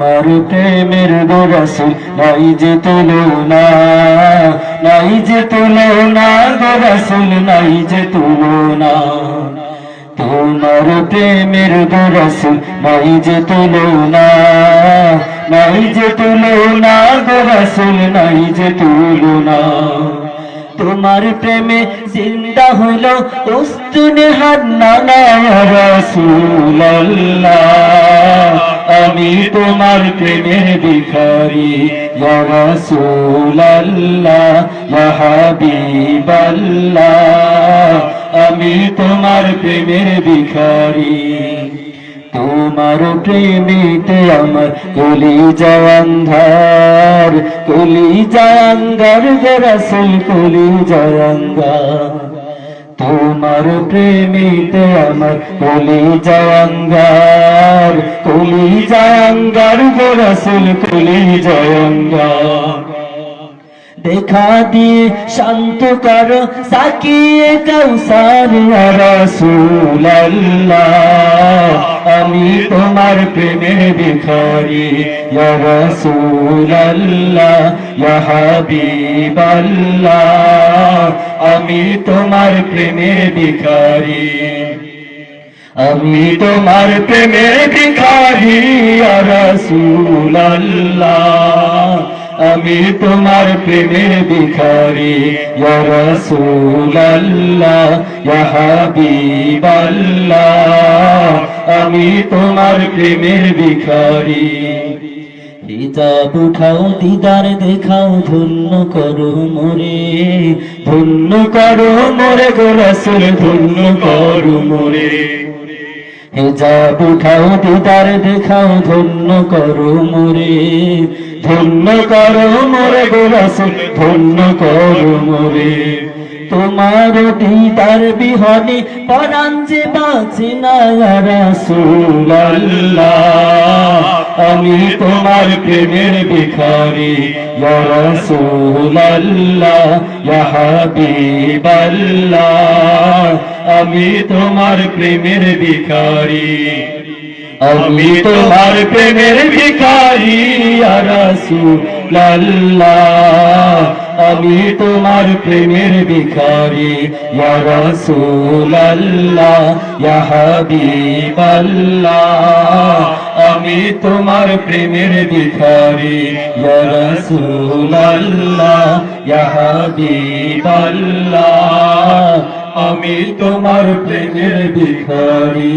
তোমার প্রেমের গোরসুল নাই যে তুলনা নাই যে তুলনা গোরসুল নাই যে তুলনা তোমার প্রেমের গোরসুল নাই যে তুলনা নাই যে তুলনা গোরসুল নাই যে তুলনা তোমার প্রেমে জিন্দা হলো, উস্তুনে হান্না রসুল্লাহ আমি তোমার প্রেমের ভিখারি। রসুল্লাহ হাবিবাল্লাহ, আমি তোমার প্রেমের ভিখারি। তোমার প্রেমিতে আমার কলি জয়ঙ্গার কলি জয়ঙ্গার রসুল কলি জয়ঙ্গার তোমার প্রেমিতে আমার কলি জয়ঙ্গার কলি জয়ঙ্গার রসুল কলি জয়ঙ্গার দেখা দিয়ে শান্ত করো সাকিয়ে কৌসার রসুল্লাহ আমি তোমার প্রেমের ভিখারি রসুল্লাহ হাবিবাল্লাহ। আমি তোমার প্রেমের ভিখারি। আমি তোমার প্রেমের ভিখারি রসুল্লাহ আমি তোমার প্রেমের ভিখারি রসুল্লাহ আমি তোমার প্রেমের ভিখারি। হিজাব উঠাও, দিদার দেখাও, ধন্য করো মোরে, ধন্য করো মোরে গো রসুল, ধন্য করো মোরে। হিজাব উঠাও দিদার দেখাও ধন্য করো মোরে ধন্য করো মোরে গো রসুল ধন্য করো মোরে তোমার দিদার বিহনে পরাণ যে বাঁচে না আমি তোমার প্রেমের ভিখারি হাবিবাল্লাহ। আমি তোমার প্রেমের ভিখারি আমি তোমার প্রেমের ভিখারি রসুল্লাহ আমি তোমার প্রেমের ভিখারি রসুল্লাহ হাবিবাল্লাহ আমি তোমার প্রেমের ভিখারি রসুল্লাহ হাবিবাল্লাহ আমি তোমার প্রেমের ভিখারি